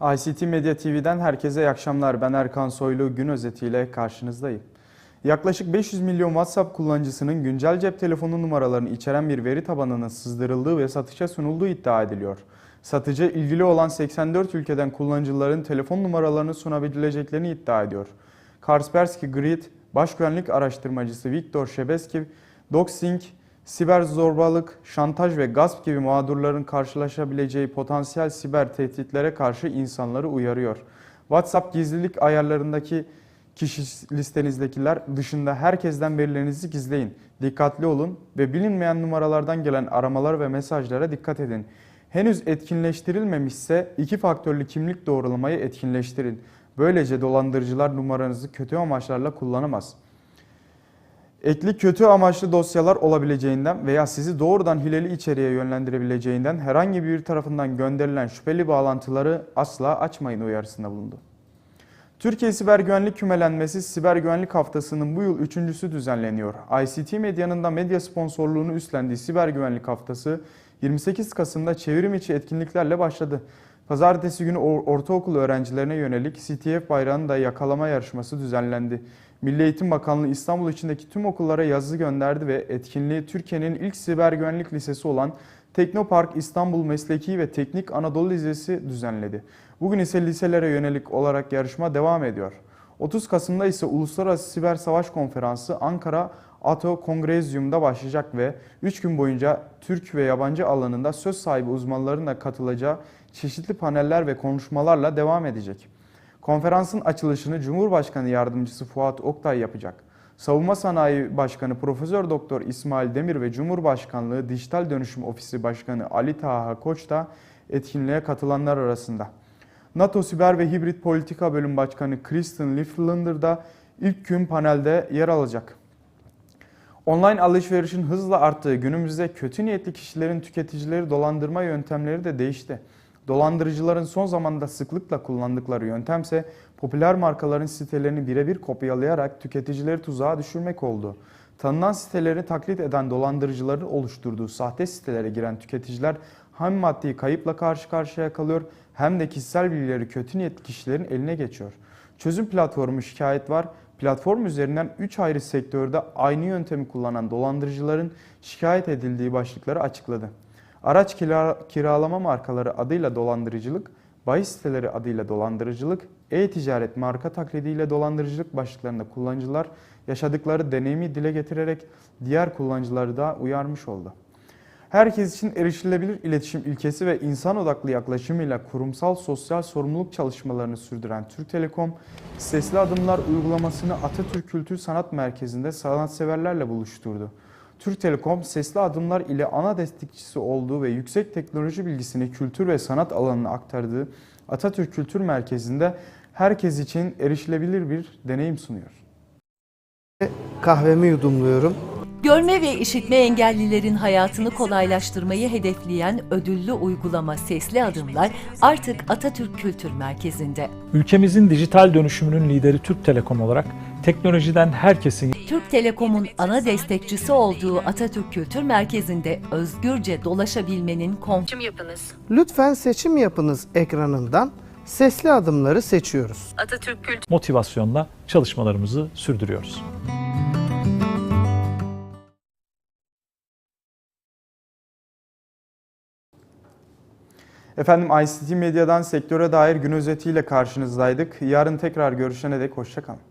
ICT Medya TV'den herkese iyi akşamlar. Ben Erkan Soylu gün özetiyle karşınızdayım. Yaklaşık 500 milyon WhatsApp kullanıcısının güncel cep telefonu numaralarını içeren bir veri tabanının sızdırıldığı ve satışa sunulduğu iddia ediliyor. Satıcı ilgili olan 84 ülkeden kullanıcıların telefon numaralarını sunabileceklerini iddia ediyor. Kaspersky Grid, baş güvenlik araştırmacısı Viktor Shebeski, doxing, siber zorbalık, şantaj ve gasp gibi mağdurların karşılaşabileceği potansiyel siber tehditlere karşı insanları uyarıyor. WhatsApp gizlilik ayarlarındaki kişi listenizdekiler dışında herkesten verilerinizi gizleyin. Dikkatli olun ve bilinmeyen numaralardan gelen aramalar ve mesajlara dikkat edin. Henüz etkinleştirilmemişse iki faktörlü kimlik doğrulamayı etkinleştirin. Böylece dolandırıcılar numaranızı kötü amaçlarla kullanamaz. Ekli kötü amaçlı dosyalar olabileceğinden veya sizi doğrudan hileli içeriğe yönlendirebileceğinden herhangi bir tarafından gönderilen şüpheli bağlantıları asla açmayın uyarısında bulundu. Türkiye Siber Güvenlik Kümelenmesi Siber Güvenlik Haftası'nın bu yıl üçüncüsü düzenleniyor. ICT Medya'nın da medya sponsorluğunu üstlendiği Siber Güvenlik Haftası 28 Kasım'da çevrim içi etkinliklerle başladı. Pazartesi günü ortaokul öğrencilerine yönelik CTF bayrağını da yakalama yarışması düzenlendi. Milli Eğitim Bakanlığı İstanbul içindeki tüm okullara yazı gönderdi ve etkinliği Türkiye'nin ilk siber güvenlik lisesi olan Teknopark İstanbul Mesleki ve Teknik Anadolu Lisesi düzenledi. Bugün ise liselere yönelik olarak yarışma devam ediyor. 30 Kasım'da ise Uluslararası Siber Savaş Konferansı Ankara Ato Kongrezyum'da başlayacak ve 3 gün boyunca Türk ve yabancı alanında söz sahibi uzmanların da katılacağı çeşitli paneller ve konuşmalarla devam edecek. Konferansın açılışını Cumhurbaşkanı Yardımcısı Fuat Oktay yapacak. Savunma Sanayi Başkanı Profesör Doktor İsmail Demir ve Cumhurbaşkanlığı Dijital Dönüşüm Ofisi Başkanı Ali Taha Koç da etkinliğe katılanlar arasında. NATO Siber ve Hibrit Politika Bölüm Başkanı Kristen Lifflander da ilk gün panelde yer alacak. Online alışverişin hızla arttığı günümüzde kötü niyetli kişilerin tüketicileri dolandırma yöntemleri de değişti. Dolandırıcıların son zamanda sıklıkla kullandıkları yöntemse popüler markaların sitelerini birebir kopyalayarak tüketicileri tuzağa düşürmek oldu. Tanınan siteleri taklit eden dolandırıcıların oluşturduğu sahte sitelere giren tüketiciler hem maddi kayıpla karşı karşıya kalıyor hem de kişisel bilgileri kötü niyetli kişilerin eline geçiyor. Çözüm platformu şikayet var. Platform üzerinden 3 ayrı sektörde aynı yöntemi kullanan dolandırıcıların şikayet edildiği başlıkları açıkladı. Araç kiralama markaları adıyla dolandırıcılık, bahis siteleri adıyla dolandırıcılık, e-ticaret marka taklidiyle dolandırıcılık başlıklarında kullanıcılar yaşadıkları deneyimi dile getirerek diğer kullanıcıları da uyarmış oldu. Herkes için erişilebilir iletişim ilkesi ve insan odaklı yaklaşımıyla kurumsal sosyal sorumluluk çalışmalarını sürdüren Türk Telekom, Sesli Adımlar uygulamasını Atatürk Kültür Sanat Merkezi'nde sanatseverlerle buluşturdu. Türk Telekom sesli adımlar ile ana destekçisi olduğu ve yüksek teknoloji bilgisini kültür ve sanat alanına aktardığı Atatürk Kültür Merkezi'nde herkes için erişilebilir bir deneyim sunuyor. Kahvemi yudumluyorum. Görme ve işitme engellilerin hayatını kolaylaştırmayı hedefleyen ödüllü uygulama Sesli Adımlar artık Atatürk Kültür Merkezi'nde. Ülkemizin dijital dönüşümünün lideri Türk Telekom olarak teknolojiden herkesin Türk Telekom'un ana destekçisi olduğu Atatürk Kültür Merkezi'nde özgürce dolaşabilmenin kon seçim yapınız. Lütfen seçim yapınız ekranından sesli adımları seçiyoruz. Atatürk Kültür motivasyonla çalışmalarımızı sürdürüyoruz. Efendim ICT Medya'dan sektöre dair gün özetiyle karşınızdaydık. Yarın tekrar görüşene dek hoşçakalın.